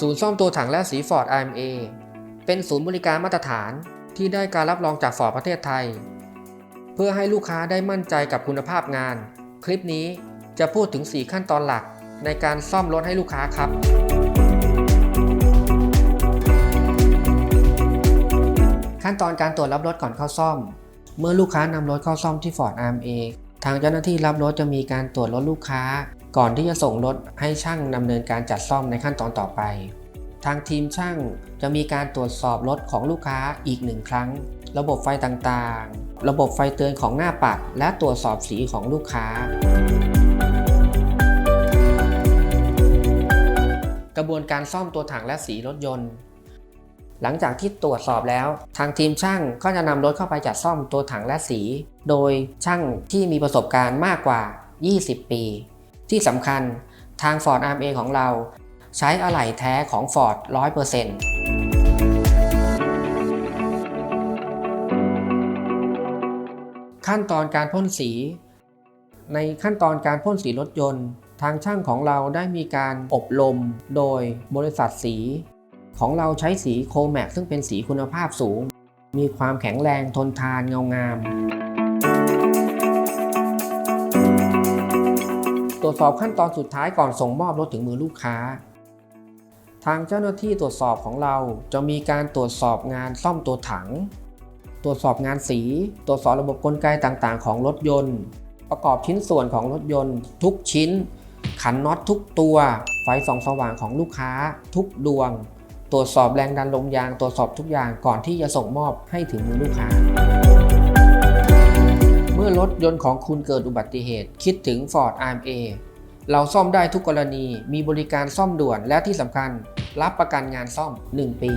ศูนย์ซ่อมตัวถังและสี Ford IMA เป็นศูนย์บริการมาตรฐานที่ได้การรับรองจาก Ford ประเทศไทย เพื่อให้ลูกค้าได้มั่นใจกับคุณภาพงาน คลิปนี้จะพูดถึง 4 ขั้นตอนหลักในการซ่อมรถให้ลูกค้าครับ ขั้นตอนการตรวจรับรถก่อนเข้าซ่อม เมื่อลูกค้านำรถเข้าซ่อมที่ Ford RMA ทางเจ้าหน้าที่รับรถจะมีการตรวจรถลูกค้า ก่อนที่จะส่งรถให้ช่างดำเนินการจัดซ่อมในขั้นตอนต่อไป ทางทีมช่างจะมีการตรวจสอบรถของลูกค้าอีกหนึ่งครั้ง ระบบไฟต่างๆ ระบบไฟเตือนของหน้าปัด และตรวจสอบสีของลูกค้า กระบวนการซ่อมตัวถังและสีรถยนต์ หลังจากที่ตรวจสอบแล้ว ทางทีมช่างก็จะนำรถเข้าไปจัดซ่อมตัวถังและสี โดยช่างที่มีประสบการณ์มากกว่า 20 ปี ที่สำคัญทาง Ford RMA ของเรา ใช้อะไหล่แท้ของ Ford 100%ขั้นตอนการพ่นสี ในขั้นตอนการพ่นสีรถยนต์ ทางช่างของเราได้มีการอบรมโดยบริษัทสี ของเราใช้สีโคแม็กซึ่งเป็นสีคุณภาพสูง มีความแข็งแรงทนทานเงางาม ตรวจสอบขั้นตอนสุดท้ายก่อนส่งมอบรถถึงมือลูกค้า ทางเจ้าหน้าที่ตรวจสอบของเราจะมีการตรวจสอบงานซ่อมตัวถัง ตรวจสอบงานสี ตรวจสอบระบบกลไกต่างๆ ของรถยนต์ ประกอบชิ้นส่วนของรถยนต์ ทุกชิ้น ขันน็อตทุกตัว ไฟส่องสว่างของลูกค้า ทุกดวง ตรวจสอบแรงดันลมยาง ตรวจสอบทุกอย่างก่อนที่จะส่งมอบให้ถึงมือลูกค้า ยนต์ของคุณเกิดอุบัติเหตุ คิดถึง Ford RMA เราซ่อมได้ทุกกรณีมีบริการซ่อมด่วนและที่สำคัญ รับประกันงานซ่อม 1 ปี